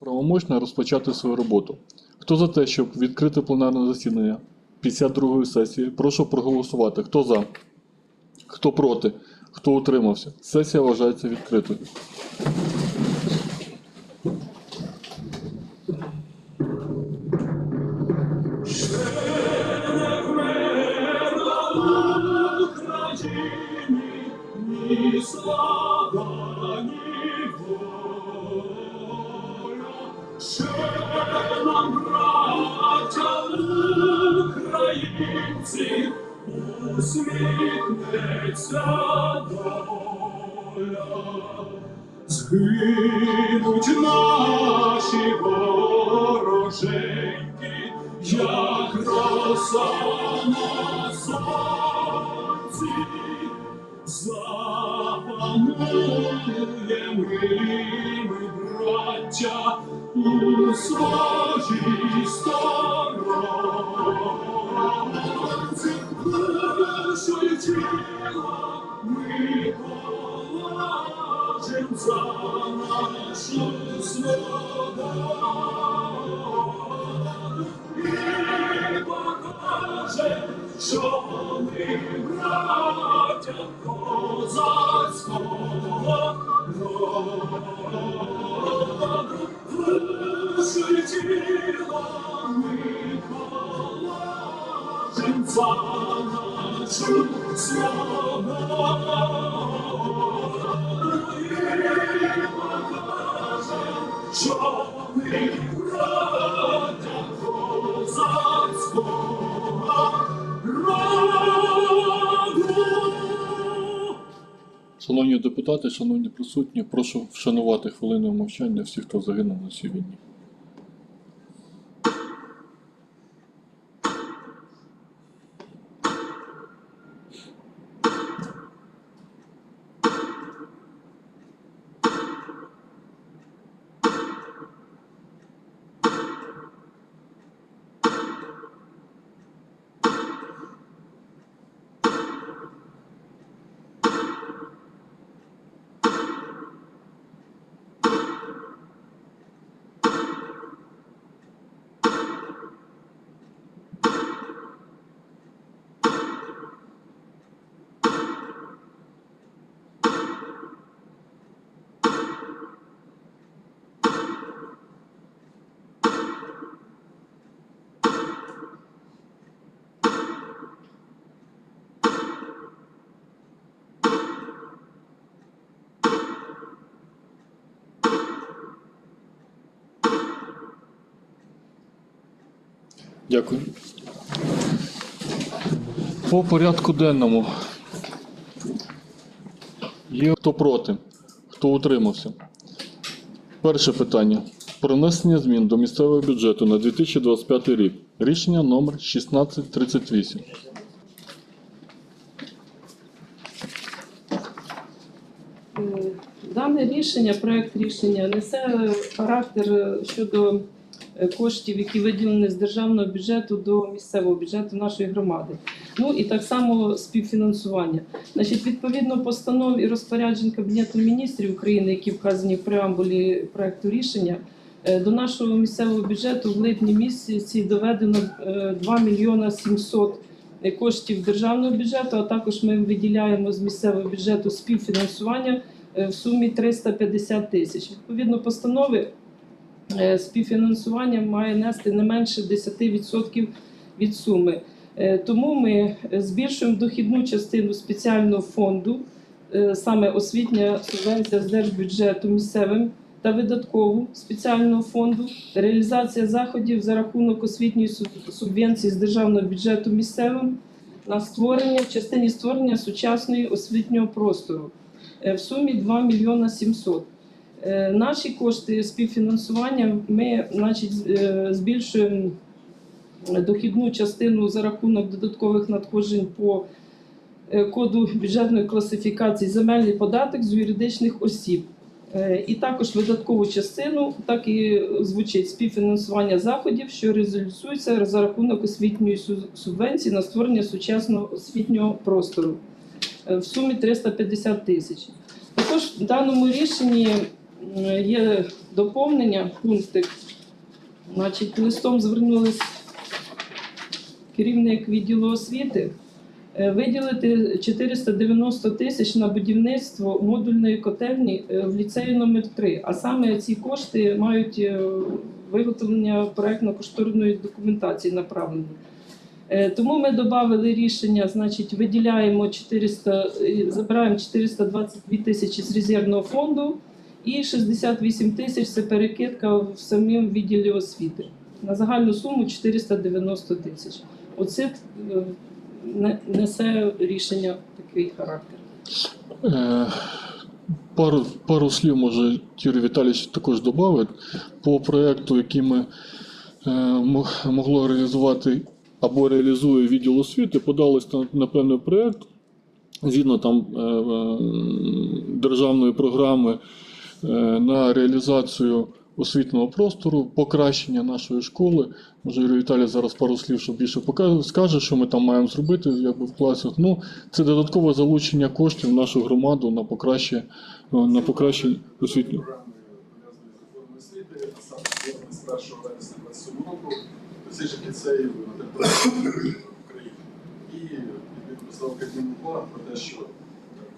Правомочно розпочати свою роботу. Хто за те, щоб відкрити пленарне засідання 52-ї сесії, прошу проголосувати. Хто за? Хто проти? Хто утримався? Сесія вважається відкритою. Українці, усміхнеться доля. Згинуть наші вороженьки, як роса на сонці. Запануємо ми, браття, у своїй сторонці, що Шановні депутати, шановні присутні, прошу вшанувати хвилиною мовчання всіх, хто загинув на цій війні. Дякую. По порядку денному. Є хто проти, хто утримався. Перше питання. Про внесення змін до місцевого бюджету на 2025 рік. Рішення номер 1638. Е, Дане рішення, проект рішення несе характер щодо коштів, які виділені з державного бюджету до місцевого бюджету нашої громади. Ну і так само співфінансування. Значить, відповідно постанов і розпоряджень Кабінету міністрів України, які вказані в преамбулі проекту рішення, е, до нашого місцевого бюджету в липні місяці доведено е, 2 мільйона 700 коштів державного бюджету, а також ми виділяємо з місцевого бюджету співфінансування е, в сумі 350 тисяч. Відповідно, постанови е, співфінансування має нести не менше 10% від суми. Е, Тому ми е, збільшуємо дохідну частину спеціального фонду, е, саме освітня субвенція з держбюджету місцевим та видаткову спеціального фонду, реалізація заходів за рахунок освітньої субвенції з державного бюджету місцевим на створення в частині створення сучасної освітнього простору е, в сумі 2 мільйона 700. Е, Наші кошти співфінансування ми значить, е, збільшуємо дохідну частину за рахунок додаткових надходжень по е, коду бюджетної класифікації земельний податок з юридичних осіб. І також видаткову частину, так і звучить співфінансування заходів, що реалізуються за рахунок освітньої субвенції на створення сучасного освітнього простору в сумі 350 тисяч. Також в даному рішенні Є доповнення, пунктик. Значить, листом звернулись керівник відділу освіти е, виділити 490 тисяч на будівництво модульної котельні е, в ліцеї номер 3 А саме ці кошти мають е, виготовлення проектно-кошторисної документації направлені. Е, Тому ми додали рішення, значить, виділяємо 400, е, забираємо 422 тисячі з резервного фонду і 68 тисяч це перекидка в самому відділі освіти. На загальну суму 490 тисяч. Оце е, несе рішення такий характер. Е, Пару, пару слів, може, Юрій Віталійович також додавить. По проєкту, який ми е, могло реалізувати або реалізує відділ освіти, подались на, певний проєкт. Згідно там державної програми на реалізацію освітнього простору, покращення нашої школи. Може, Юрій Віталій зараз пару слів, що більше скаже, що ми там маємо зробити якби, в класах. Ну, це додаткове залучення коштів в нашу громаду на покращення, на покращення освітнього. програми пов'язаної з реформою освіти, а саме з 1 вересня 27 року досвідчих ліцеїв на території України. І відповідно постановка Кабміну про те, що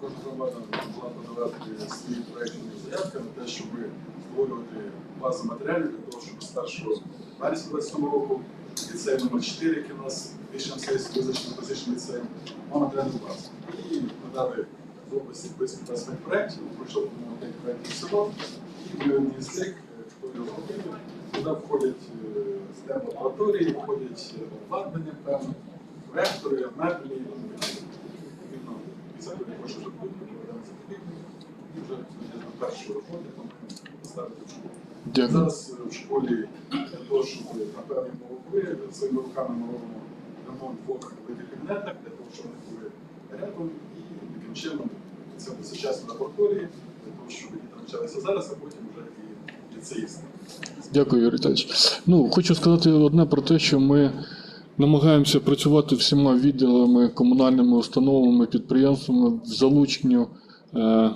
громада могла подавати свої проєктні заявки на те, щоб створювати базу матеріалів для того, щоб з 1 вересня 27 року ліцей номер 4, який у нас рішенням сесії визначено позичний ліцей, мав матеріальну базу. І надали в області близько 20 проєктів, пройшов по-моєму 5 проєктів всього, і них, е, хто його зробив, туди входять е, stem лабораторії, входять е, обладнання певне, вектори, меблі, вже на поставити в школу. Дякую. Зараз е, в школі для того, щоб на певні молокові своїми руками ми робимо ремонт двох великих кабінетах, для того, щоб вони були рядом і таким чином це буде сучасні лабораторії, для того, щоб діти навчалися зараз, а потім вже і ліцеїсти. Дякую, Юрій Віталійович. Ну, хочу сказати одне про те, що ми намагаємося працювати всіма відділами, комунальними установами, підприємствами в залученню е,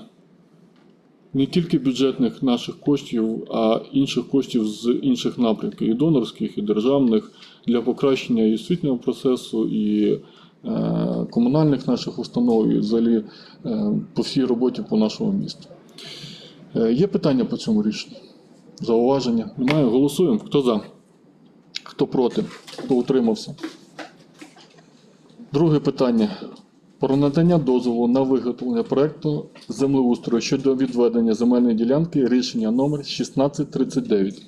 не тільки бюджетних наших коштів, а інших коштів з інших напрямків, і донорських, і державних, для покращення і освітнього процесу, і е, комунальних наших установ, і взагалі е, по всій роботі по нашому місту. Є питання по цьому рішенню? Зауваження? Немає. Голосуємо. Хто за? Хто проти? Хто утримався? Друге питання. Про надання дозволу на виготовлення проекту землеустрою щодо відведення земельної ділянки рішення номер 1639.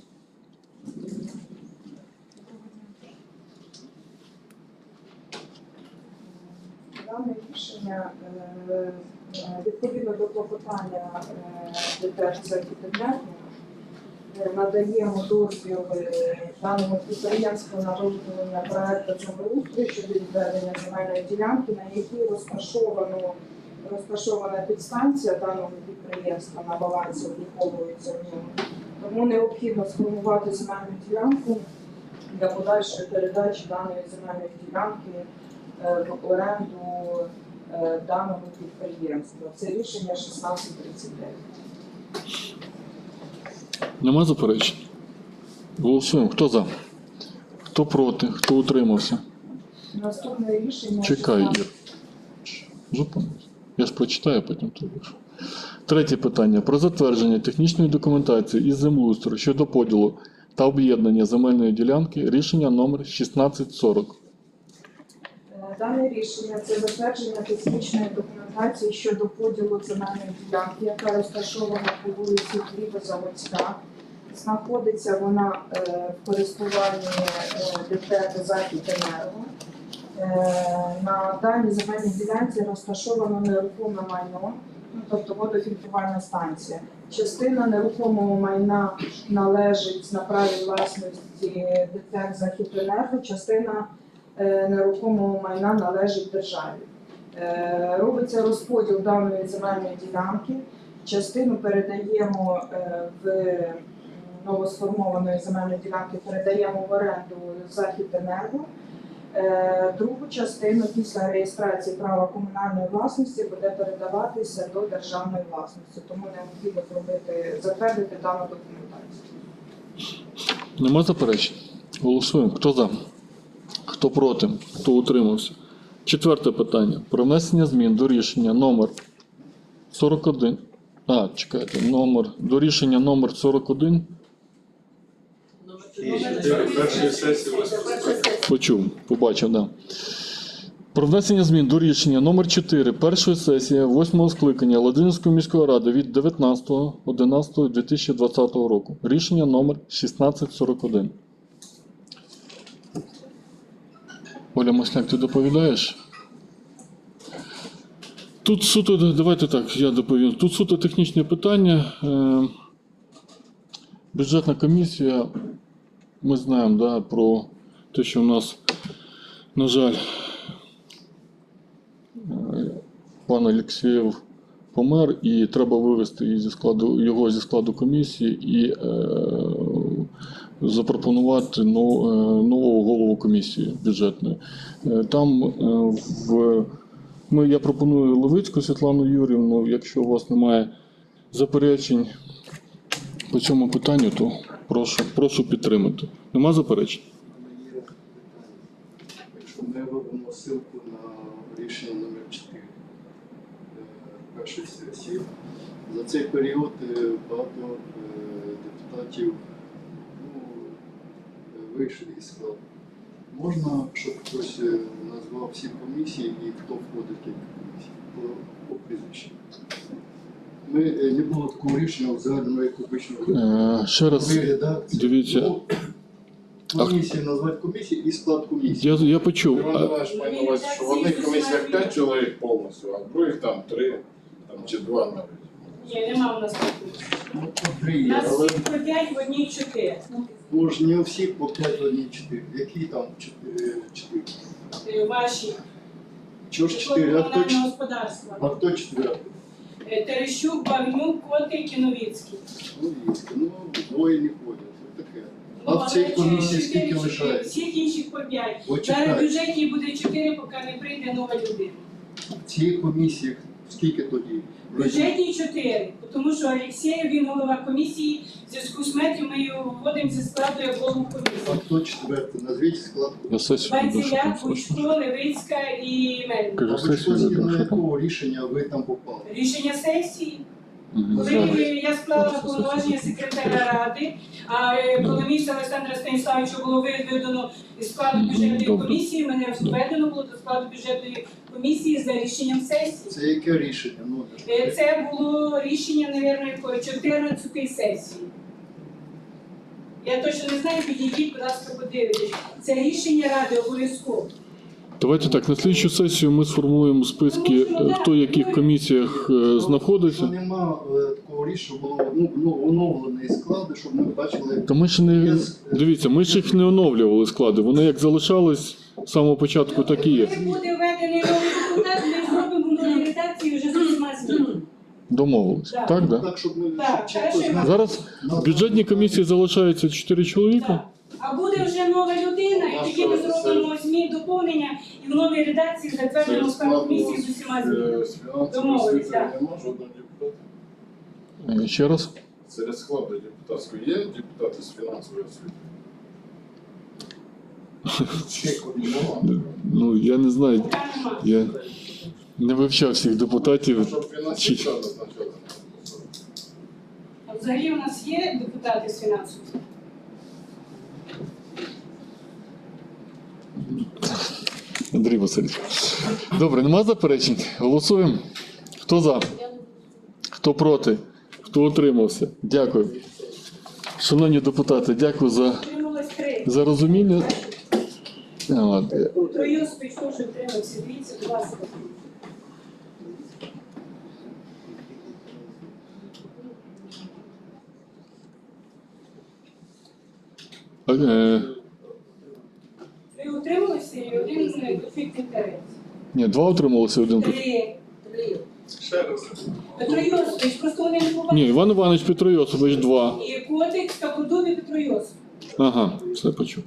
Дане рішення е, е, відповідно до клопотання е, «Західенерго» е, надаємо дозвіл е, даному підприємству на виготовлення проекту землеустрою щодо відведення земельної ділянки, на якій розташовано розташована підстанція даного підприємства на балансі обліковується в ньому. Тому необхідно сформувати земельну ділянку для подальшої передачі даної земельної ділянки е, в оренду е, даного підприємства. Це рішення 1639. Нема заперечень? Голосуємо. Хто за? Хто проти? Хто утримався? Наступне рішення Чекай, Ір. Зупинись. Я ж прочитаю, а потім ти будеш. Третє питання. Про затвердження технічної документації із землеустрою щодо поділу та об'єднання земельної ділянки рішення номер 1640. Дане рішення це затвердження технічної документації щодо поділу земельної ділянки, яка розташована по вулиці Хлібозаводська. Знаходиться вона е, в користуванні е, ДТЕК «Західенерго». Е, На даній земельній ділянці розташовано нерухоме майно, ну, тобто водофільтрувальна станція. Частина нерухомого майна належить на праві власності ДТЕК «Західенерго», частина е, нерухомого майна належить державі. Е, Робиться розподіл даної земельної ділянки. Частину передаємо е, в новосформованої земельної ділянки, передаємо в оренду Західенерго. Е, Другу частину після реєстрації права комунальної власності буде передаватися до державної власності, тому необхідно зробити затвердити дану документацію. Нема заперечень? Голосуємо. Хто за? Хто проти? Хто утримався? Четверте питання. Про внесення змін до рішення номер 41. А, чекайте, номер до рішення номер 41. Першої Почув, побачив, да. Про внесення змін до рішення номер 4 першої сесії 8 скликання Ладинської міської ради від 19.11.2020 року. Рішення номер 1641. Оля Масляк, ти доповідаєш? Тут суто, давайте так, я доповім. Тут суто технічне питання. Е, Бюджетна комісія ми знаємо да, про те, що в нас, на жаль, е, пан Олексєєв помер, і треба вивести зі складу, його зі складу комісії і е, запропонувати е, нового голову комісії бюджетної. Е, Там е, в, ми, я пропоную Левицьку Світлану Юрівну, якщо у вас немає заперечень по цьому питанню, то прошу, прошу підтримати. Нема заперечень? Якщо ми робимо ссылку на рішення номер 4 е, першої сесії, за цей період багато депутатів ну, вийшли із складу. Можна, щоб хтось е, назвав всі комісії і хто входить в які комісії по, по прізвищам. Ми е, не було такого рішення в загальному як обично. Е, ще раз, дивіться. Ну, Комісії назвати комісії і склад комісії. я, я почув. Іван Іванович має на увазі, що в одних комісіях 5 чоловік повністю, а в других там 3 там, чи 2 навіть. Ні, нема в нас такого. Ну, У нас але всіх по 5, в одній 4. Ну, ж не у всіх по 5 одні 4. Які там 4? 4? Е, Ваші. Чого ж 4? А хто, комунального ч- господарства. а хто 4? Е, Терещук, Багнюк, Котик, Кіновіцький. Ну. Ну, двоє не ходять. Таке. А Ну, в цій комісії скільки лишається? Всіх інших по 5. Зараз в бюджеті буде 4, поки не прийде нова людина. в цій комісії скільки тоді? В бюджеті 4, тому що Олексєєв, він голова комісії, в зв'язку з метрів ми його вводимо зі складу як голову А комісії. хто четвертий? Назвіть склад комісії. прошу. Бучко, Левицька і Мельник. А ви сесію що, на якого рішення ви там попали? Рішення сесії. Коли я склала повноваження секретаря ради, а е, коли місце Олександра Станіславовича було видано із складу бюджетної комісії, мене введено було до складу бюджетної комісії за рішенням сесії. Це яке рішення? Ну, Е, Це було рішення, мабуть, якої 14 сесії. Я точно не знаю, підійдіть, будь ласка, подивитесь. Це рішення ради обов'язково. Давайте так, на слідчу сесію ми сформуємо списки, е, хто в яких комісіях е, знаходиться. Що нема е, такого рішення, було ну, ну, оновлений склади, щоб ми бачили. Та ми ще не дивіться, ми ж їх не оновлювали склади. Вони як залишались самого початку, так і є. Коли буде введений новий депутат, ми зробимо в новій редакції вже з усіма змінами. Домовились. Так. Так, да? Так, щоб ми Так, хорошо. Зараз в бюджетній комісії залишається 4 чоловіка. А буде вже нова людина, і тоді ми зробимо змін доповнення і в новій редакції затвердимо складу комісії з усіма змінами. е, Домовились, так. нема жодного депутата. Е, Ще раз. Серед складу депутатської є депутати з фінансової освіти? Ну я не знаю. Я не вивчав всіх депутатів. А Взагалі у нас є депутати з фінансової. Андрій Васильович. Добре, нема заперечень. Голосуємо. Хто за? Хто проти? Хто утримався? Дякую. Шановні депутати, дякую за, за розуміння. От, Троюспич теж утримався. Дивіться, будь ласка. е, Ви утрималися і один конфлікт інтересів. ні, два утрималися один. тут. Три. Ще раз. Петро Йосипович, просто вони не побачили. Ні, Іван Іванович Петро Йосипович два. І котик, Скабурдуб і Петро Йосипович. Ага, все почув.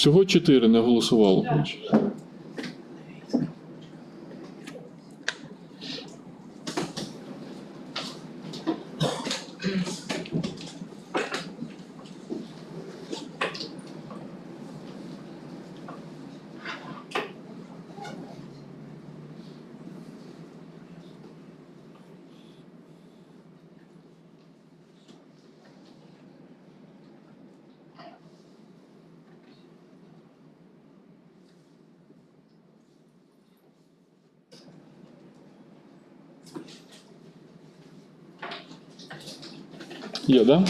Всього чотири не голосувало. Є, да?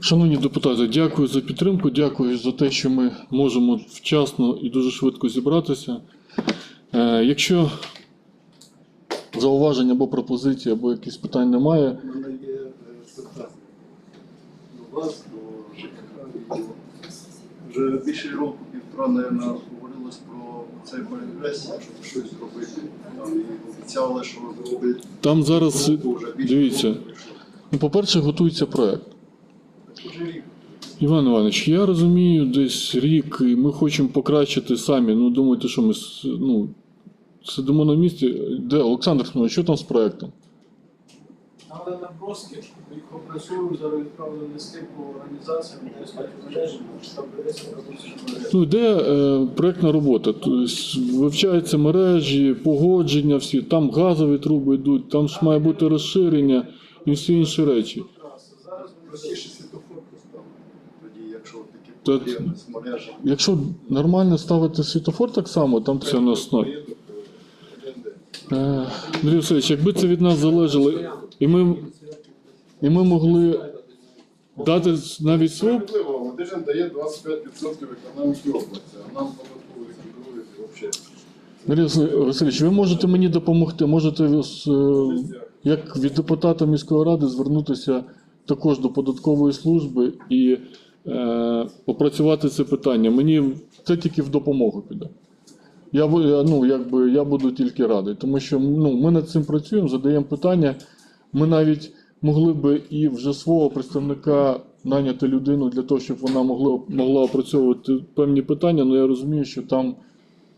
Шановні депутати, дякую за підтримку, дякую за те, що ми можемо вчасно і дуже швидко зібратися. Е, якщо зауважень або пропозицій, або якісь питань немає, У мене є е, питання до вас, до ЖКХ. Вже більше року півтора, мабуть, говорилось про цей прогрес, щоб щось зробити. Там і обіцяли, що зробити. там зараз, дивіться. Ну, по-перше, готується рік. Іван Іванович, я розумію, десь рік, і ми хочемо покращити самі. Ну, думаєте, що ми ну, сидимо на місці. Де Олександр Хмельович, що там з проектом? Але наброски, їх опрацюємо, зараз відправили листи по організаціям, де статі мережі, там ведеться. Ну, йде е, проектна робота. Тобто вивчаються мережі, погодження, всі, там газові труби йдуть, там ж має бути розширення і всі інші речі. Простіше світофор поставити. Тоді, якщо такі Та- проблеми з мережами. Якщо нормально ставити світофор так само, там все на основі. Е, Андрій Васильович, якби це від нас залежало, і ми, і ми могли дати навіть свою Справедливо, Ладижин дає 25% економіки області, а нам податково і взагалі. Андрій Васильович, ви можете мені допомогти, можете е, як від депутата міської ради звернутися також до податкової служби і е, опрацювати це питання. Мені це тільки в допомогу піде. Я, ну, якби, я буду тільки радий, тому що ну, ми над цим працюємо, задаємо питання. Ми навіть могли би і вже свого представника наняти людину для того, щоб вона могла, могла опрацьовувати певні питання, але я розумію, що там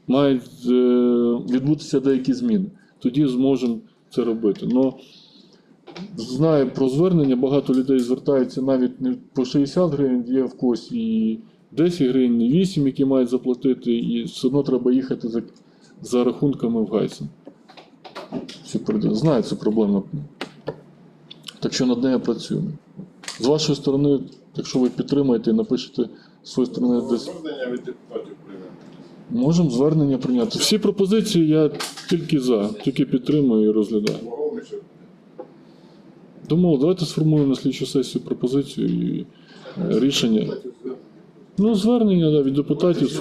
мають е, відбутися деякі зміни. Тоді зможемо це робити. Но знаю про звернення, багато людей звертаються навіть не по 60 гривень, є в когось і 10 гривень, і 8, які мають заплатити, і все одно треба їхати за, за рахунками в Гайсен. Знаю цю проблему. Так що над нею працюємо. З вашої сторони, якщо ви підтримаєте і напишете з своєї сторони десь. Від депутатів приймемо. Можемо звернення прийняти. Всі пропозиції я тільки за, тільки підтримую і розглядаю. Думав, давайте сформуємо на слідчу сесію пропозицію і е, рішення. Ну, звернення да, від депутатів вже.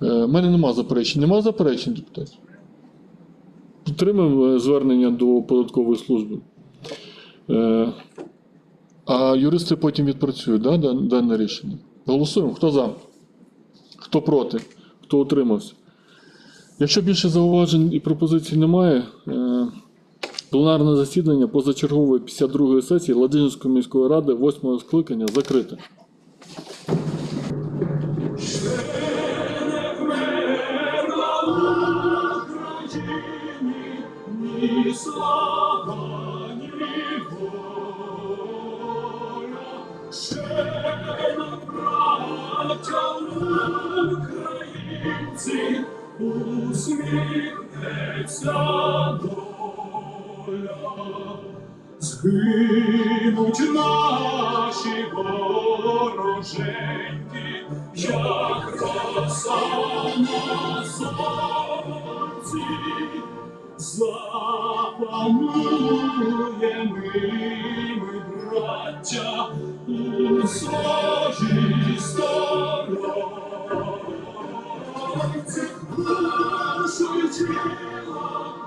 У мене нема заперечень. Нема заперечень, депутатів? Підтримуємо е, звернення до податкової служби. Е, А юристи потім відпрацюють да, дане рішення. Голосуємо. Хто за? Хто проти? Хто утримався? Якщо більше зауважень і пропозицій немає, е, пленарне засідання позачергової 52-ї сесії Ладижинської міської ради 8 скликання закрите. Слава, браття українці, усміхнеться наші вороженьки, як роса на сонці. Запанує ми, браття, у своїй сторонці. Душу й тіло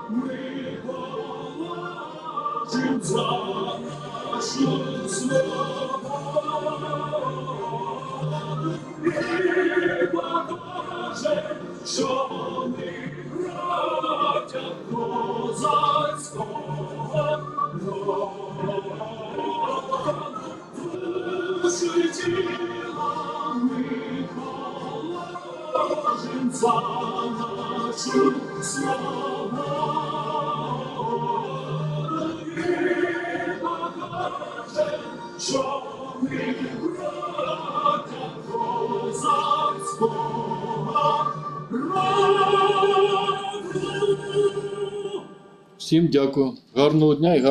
ми положим за нашу свободу. І покаже, що нашу що ми браття козацького. Всім дякую. Гарного дня і гарного